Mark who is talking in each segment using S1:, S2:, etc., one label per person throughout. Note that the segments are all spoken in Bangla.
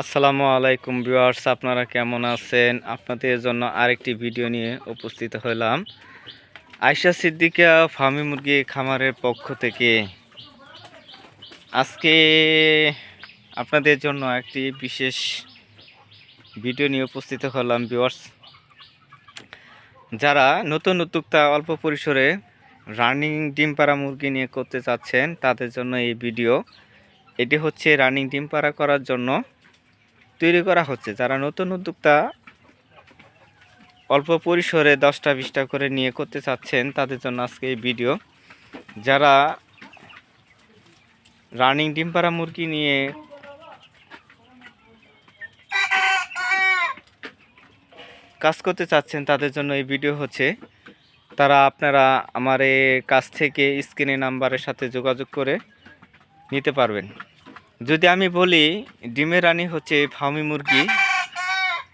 S1: আসসালামু আলাইকুম ভিউয়ার্স, আপনারা কেমন আছেন? আপনাদের জন্য আরেকটি ভিডিও নিয়ে উপস্থিত হলাম। আয়শা সিদ্দিকা ফার্মি মুরগি খামারের পক্ষ থেকে। আজকে আপনাদের জন্য একটি বিশেষ ভিডিও নিয়ে উপস্থিত হলাম ভিউয়ার্স। যারা নতুন উদ্যোক্তা, অল্প পরিসরে রানিং ডিম পাড়া মুরগি নিয়ে করতে চাচ্ছেন, তাদের জন্য এই ভিডিও। এটি হচ্ছে রানিং ডিম পাড়া করার জন্য তৈরি করা হচ্ছে। যারা নতুন উদ্যোক্তা অল্প পরিসরে দশটা বিশটা করে নিয়ে করতে চাচ্ছেন, তাদের জন্য আজকে এই ভিডিও। যারা রানিং ডিম পাড়া মুরগি নিয়ে কাজ করতে চাচ্ছেন, তাদের জন্য এই ভিডিও হচ্ছে। তারা আপনারা আমার কাছ থেকে স্ক্রিনে নাম্বারের সাথে যোগাযোগ করে নিতে পারবেন। যদি আমি বলি, ডিমের রানী হচ্ছে ফার্মি মুরগি,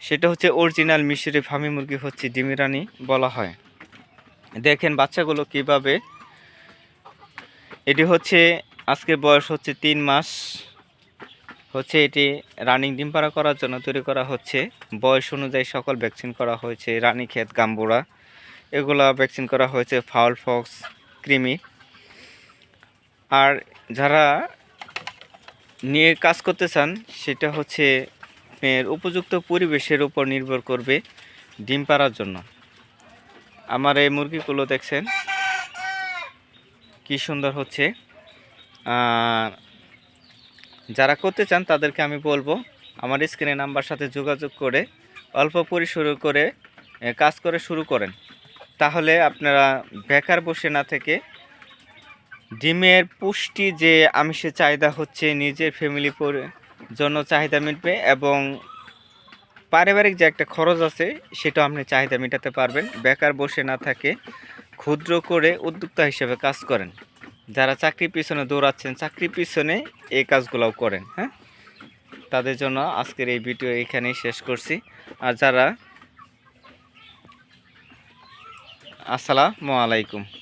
S1: সেটা হচ্ছে অরিজিনাল মিশরি ফার্মি মুরগি হচ্ছে ডিমের রানী বলা হয়। দেখেন বাচ্চাগুলো কীভাবে। এটি হচ্ছে, আজকের বয়স হচ্ছে তিন মাস। হচ্ছে এটি রানিং ডিম পাড়া করার জন্য তৈরি করা হচ্ছে। বয়স অনুযায়ী সকল ভ্যাকসিন করা হয়েছে, রানী ক্ষেত, গাম্বুরা। এগুলা ভ্যাকসিন করা হয়েছে, ফাউল ফক্স ক্রিমি আর যারা নিয়ে কাজ করতে চান, সেটা হচ্ছে আপনার উপযুক্ত পরিবেশের উপর নির্ভর করবে ডিম পাড়ার জন্য। আমার এই মুরগিগুলো দেখছেন, কি সুন্দর হচ্ছে। যারা করতে চান, তাদেরকে আমি বলব, আমার স্ক্রিনে নাম্বার সাথে যোগাযোগ করে অল্প পরিসরে করে কাজ করে শুরু করেন। তাহলে আপনারা বেকার বসে না থেকে ডিমের পুষ্টি যে আমিষের চাহিদা হচ্ছে নিজের ফ্যামিলি জন্য চাহিদা মিটবে এবং পারিবারিক যে একটা খরচ আছে সেটা আপনি চাহিদা মেটাতে পারবেন। বেকার বসে না থাকে, ক্ষুদ্র করে উদ্যোক্তা হিসেবে কাজ করেন। যারা চাকরির পিছনে দৌড়াচ্ছেন চাকরির পিছনে এই কাজগুলোও করেন হ্যাঁ? তাদের জন্য আজকের এই ভিডিও এখানেই শেষ করছি। আর যারা, আসসালামু আলাইকুম।